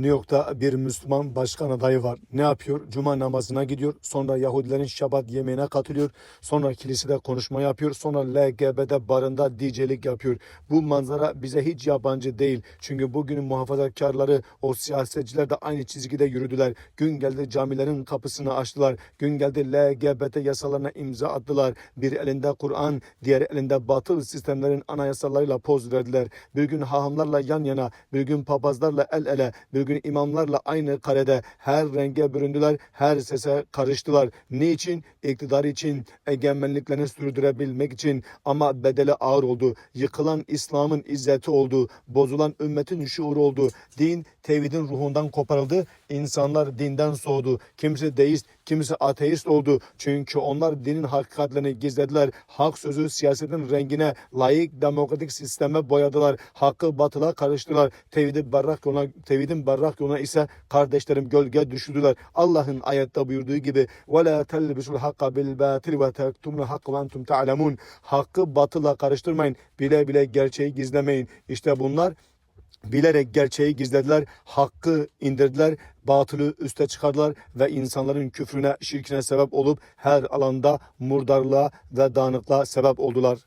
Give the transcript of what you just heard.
New York'ta bir Müslüman başkan adayı var. Ne yapıyor? Cuma namazına gidiyor. Sonra Yahudilerin Şabat yemeğine katılıyor. Sonra kilisede konuşma yapıyor. Sonra LGBT barında DJ'lik yapıyor. Bu manzara bize hiç yabancı değil. Çünkü bugünün muhafazakarları, o siyasetçiler de aynı çizgide yürüdüler. Gün geldi camilerin kapısını açtılar. Gün geldi LGBT yasalarına imza attılar. Bir elinde Kur'an, diğer elinde batıl sistemlerin anayasalarıyla poz verdiler. Bir gün hahamlarla yan yana, bir gün papazlarla el ele, bir gün imamlarla aynı karede her renge büründüler, her sese karıştılar. Niçin? İktidar için, egemenliklerini sürdürebilmek için ama bedeli ağır oldu. Yıkılan İslam'ın izzeti oldu. Bozulan ümmetin şuuru oldu. Din tevhidin ruhundan koparıldı. İnsanlar dinden soğudu. Kimisi deist, kimisi ateist oldu. Çünkü onlar dinin hakikatlerini gizlediler. Hak sözü siyasetin rengine, layık demokratik sisteme boyadılar. Hakkı batıla karıştılar. Tevhidi berrak yoluna, tevhidin berrak Rakyona ise kardeşlerim gölge düşürdüler. Allah'ın ayette buyurduğu gibi ve la telbisul hakka bil batil ve tektumul hakka ve entum. Hakkı batıla karıştırmayın. Bile bile gerçeği gizlemeyin. İşte bunlar bilerek gerçeği gizlediler, hakkı indirdiler, batılı üste çıkardılar ve insanların küfrüne, şirkine sebep olup her alanda murdarlığa ve dağınıklığa sebep oldular.